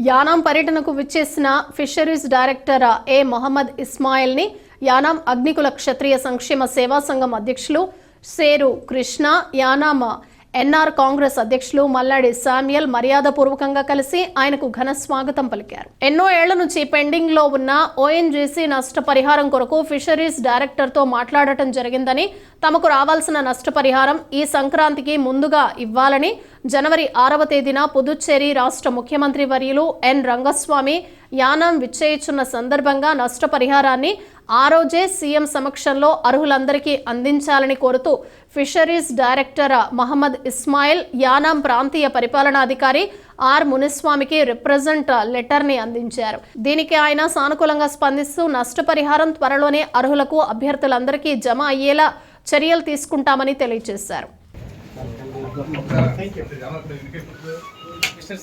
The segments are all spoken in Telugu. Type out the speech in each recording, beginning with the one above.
యానాం పర్యటనకు విచ్చేసిన ఫిషరీస్ డైరెక్టర్ ఏ మొహమ్మద్ ఇస్మాయిల్ని యానాం అగ్నికుల క్షత్రియ సంక్షేమ సేవా సంఘం అధ్యక్షులు సేరు కృష్ణ యానామా ఎన్ఆర్ కాంగ్రెస్ అధ్యక్షులు మల్లాడి శామ్యల్ మర్యాదపూర్వకంగా కలిసి ఆయనకు ఘన స్వాగతం పలికారు. ఎన్నో ఏళ్ళ నుంచి పెండింగ్లో ఉన్న ఓఎన్జీసీ నష్టపరిహారం కొరకు ఫిషరీస్ డైరెక్టర్తో మాట్లాడటం జరిగిందని తమకు రావాల్సిన నష్టపరిహారం ఈ సంక్రాంతికి ముందుగా ఇవ్వాలని జనవరి ఆరవ తేదీన పుదుచ్చేరి రాష్ట్ర ముఖ్యమంత్రి వర్యులు ఎన్ రంగస్వామి యానం విచ్చేయిచున్న సందర్భంగా నష్టపరిహారాన్ని ఆ రోజే సీఎం సమక్షంలో అర్హులందరికీ అందించాలని కోరుతూ ఫిషరీస్ డైరెక్టర్ మహమ్మద్ ఇస్మాయిల్ యానాం ప్రాంతీయ పరిపాలనాధికారి ఆర్ మునిస్వామికి రిప్రజెంట్ లెటర్ని అందించారు. దీనికి ఆయన సానుకూలంగా స్పందిస్తూ నష్టపరిహారం త్వరలోనే అర్హులకు అభ్యర్థులందరికీ జమ అయ్యేలా చర్యలు తీసుకుంటామని తెలియజేశారు.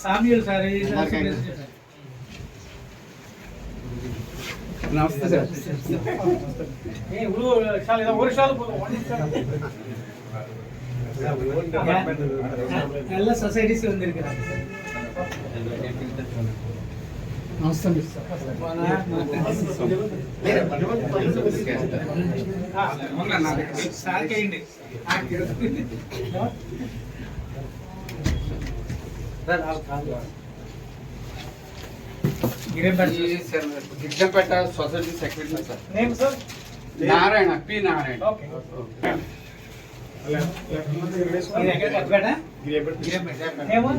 సామ్యూల్ సార్ ನಮಸ್ತೆ ಸರ್ ஒரு ஷால் நல்ல சொசைட்டிஸ் வந்திருக்கிறாங்க நமஸ்தே sir sir Giddampeta society secretary sir name sir Narayana P Narayana okay ఇది ఎక్కడ కట్టబెట్టా ఏమో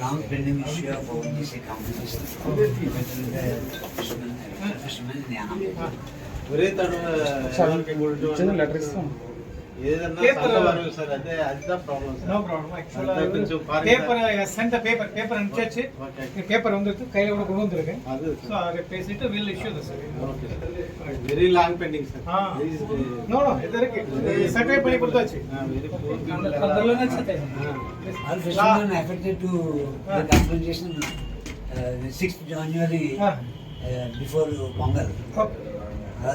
Long pending issue of ONGC competition. Fishermen, fishermen in Yanam. ఒరే తను చిన్న లెటర్ ఇస్తాం ಸೆಂಟ್ ಪೇಪರ್ ಪೇಪರ್ ಹಂಚಿ ಪೇಪರ್ ಒಂದಿತ್ತು ಕೈ ಒಳಗೆ ಒಂದೊಂದಿರುತ್ತೆ ಸೊ ಹಾಗೆ ಪೇಸಿಟ್ಟು will issue sir very long pending sir no no ಇದಕ್ಕೆ ಸರ್ವೆ ಪಡಿ ಬರ್ತಾ ಇದೆ ಅದರಲ್ಲೇ ಸತೆ all fashion affected to the conference 6th January uh, before Pongal. Okay. Uh,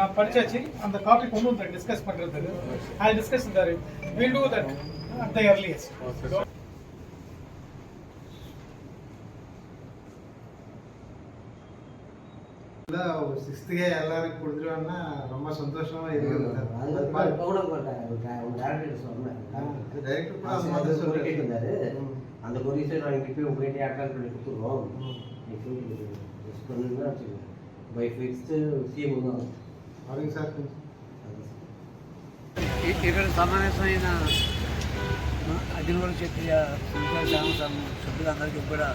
நான் படிச்சாச்சு. அந்த காப்பி கொண்டு வந்து டிஸ்கஸ் பண்றதுக்கு. I discuss there will do that at the earliest. ஒரு எல்லாருக்கும் கொடுத்துருவாங்கன்னா ரொம்ப சந்தோஷமா இருக்குது. சார் கூட சொன்னேன். டேரக்டர் கூட அந்த மாதிரி சொல்லிட்டு இருந்தாரு. அந்த கொரியர் நாங்கள் போய் உங்கள்கிட்ட அட்டன் பண்ணி கொடுத்துருவோம். ఇక్కడ సమావేశమైన అగ్నివరం క్షత్రియ సంచార గ్రామ సభ్యులందరికీ కూడా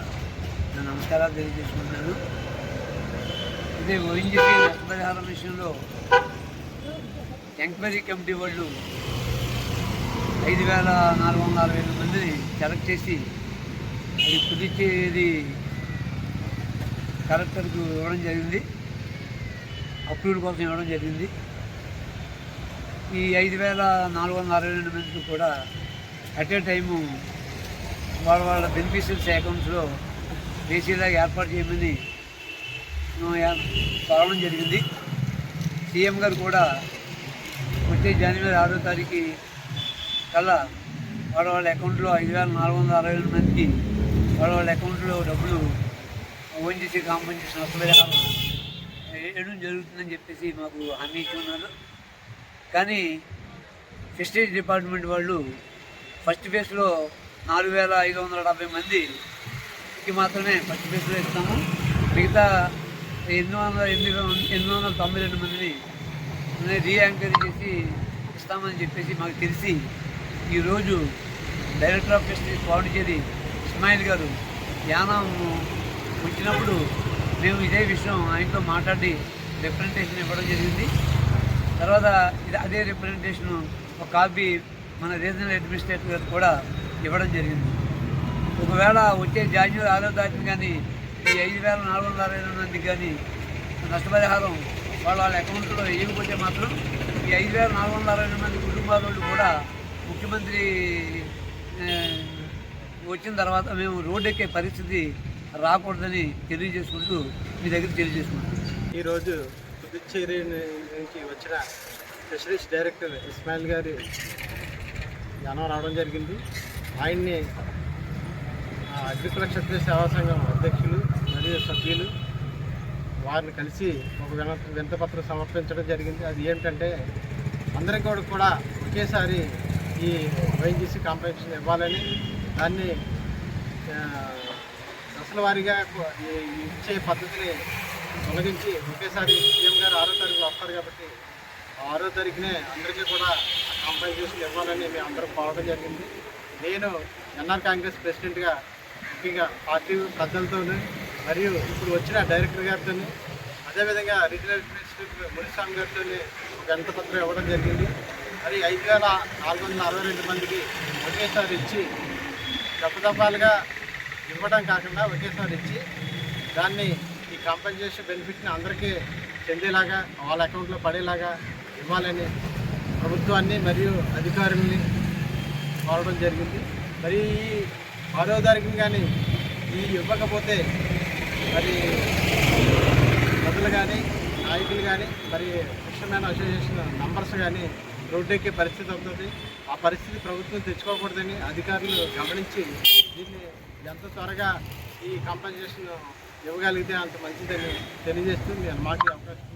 నా నమస్కారాలు తెలియజేసుకుంటున్నాను. ఇదే ఓఎన్జిపి నష్టపరిహారం విషయంలో ఎంక్వైరీ కమిటీ వాళ్ళు ఐదు వేల నాలుగు వందల అరవై ఐదు మందిని సెలెక్ట్ చేసి అది పుదుచ్చేరి కలెక్టర్కు ఇవ్వడం జరిగింది. అప్రూవల్ కోసం ఇవ్వడం జరిగింది. ఈ ఐదు వేల నాలుగు వందల అరవై రెండు మందికి కూడా అట్ ఏ టైము వాళ్ళ వాళ్ళ బెనిఫిషియల్స్ అకౌంట్స్లో బేసీలాగా ఏర్పాటు చేయమని ఆ, కోరడం జరిగింది. సీఎం గారు కూడా వచ్చే జనవరి ఆరో తారీఖు కల్లా వాళ్ళ వాళ్ళ అకౌంట్లో ఐదు వేల నాలుగు వందల అరవై రెండు మందికి వాళ్ళ వాళ్ళ అకౌంట్లో డబ్బులు ఓఎన్జీసీ కాంపెన్సేషన్ నష్టపరిహారం వేయడం జరుగుతుందని చెప్పేసి మాకు హామీ ఇచ్చి ఉన్నారు. కానీ ఫిషరీస్ డిపార్ట్మెంట్ వాళ్ళు ఫస్ట్ ఫేజ్లో నాలుగు వేల ఐదు వందల డెబ్బై మందికి మాత్రమే ఫస్ట్ ఫేజ్లో ఇస్తాము. మిగతా ఎనిమిది వందల ఎనిమిది ఎనిమిది వందల తొంభై రెండు మందిని రీయాంకరీ చేసి ఇస్తామని చెప్పేసి మాకు తెలిసి ఈరోజు director of fisheries Pondicherry Ismail గారు యానం వచ్చినప్పుడు మేము ఇదే విషయం ఆయనతో మాట్లాడి రిప్రజెంటేషన్ ఇవ్వడం జరిగింది. తర్వాత ఇది అదే రిప్రజెంటేషన్ ఒక కాపీ మన రీజనల్ అడ్మినిస్ట్రేటర్ గారికి కూడా ఇవ్వడం జరిగింది. ఒకవేళ వచ్చే జాన్యువరి ఆరో తారీఖున కానీ ఈ ఐదు వేల నాలుగు వందల అరవై రెండు మందికి కానీ నష్టపరిహారం వాళ్ళ వాళ్ళ అకౌంట్లో వేయకపోతే మాత్రం ఈ ఐదు వేల నాలుగు వందల అరవై రెండు మంది కుటుంబాల వాళ్ళు కూడా ముఖ్యమంత్రి వచ్చిన తర్వాత మేము రోడ్డు ఎక్కే పరిస్థితి రాకూడదని తెలియజేసుకుంటూ మీ దగ్గర తెలియజేసుకుంటాం ఈరోజు పుదుచ్చేరి నుంచి వచ్చిన ఫిషరీస్ డైరెక్టర్ ఇస్మాయిల్ గారి జనం రావడం జరిగింది. ఆయన్ని అగ్రికుల క్షత్రియ సేవా సంఘం అధ్యక్షులు మరియు సభ్యులు వారిని కలిసి ఒక విన వినతపత్రం సమర్పించడం జరిగింది. అది ఏంటంటే అందరికీ కూడా కూడా ఒకేసారి ఈ వైఎన్జీసీ కాంపెన్షన్ ఇవ్వాలని దాన్ని దశల వారీగా ఇచ్చే పద్ధతిని తొలగించి ఒకేసారి సీఎం గారు ఆరో తారీఖు వస్తారు కాబట్టి ఆరో తారీఖునే అందరికీ కూడా కాంపెన్సేషన్ ఇవ్వాలని మేము అందరం కోరడం జరిగింది. నేను ఎన్ఆర్ కాంగ్రెస్ ప్రెసిడెంట్గా ముఖ్యంగా పార్టీ పెద్దలతోనూ మరియు ఇప్పుడు వచ్చిన డైరెక్టర్ గారితో అదేవిధంగా రీజనల్ ప్రెసిడెంట్ మునిస్వామి గారితో ఒక ఎంత పత్రం ఇవ్వడం జరిగింది. మరి ఐదు వేల నాలుగు వందల అరవై రెండు మందికి ఒకేసారి ఇచ్చి దప్పదప్పాలుగా ఇవ్వడం కాకుండా ఒకేసారి ఇచ్చి దాన్ని ఈ కాంపెన్సేషన్ బెనిఫిట్ని అందరికీ చెందేలాగా వాళ్ళ అకౌంట్లో పడేలాగా ఇవ్వాలని ప్రభుత్వాన్ని మరియు అధికారుల్ని కోరడం జరిగింది. మరి ఈ ఆరో కానీ ఈ ఇవ్వకపోతే మరి ప్రజలు కానీ నాయకులు కానీ మరి ముఖ్యమైన అసోసియేషన్ నంబర్స్ కానీ రోడ్డెక్కే పరిస్థితి అవుతుంది. ఆ పరిస్థితి ప్రభుత్వం తెచ్చుకోకూడదని అధికారులు గమనించి దీన్ని ఎంత త్వరగా ఈ కంపెన్సేషన్ ఇవ్వగలిగితే అంత మంచిదని తెలియజేస్తూ నేను మాకు అవకాశం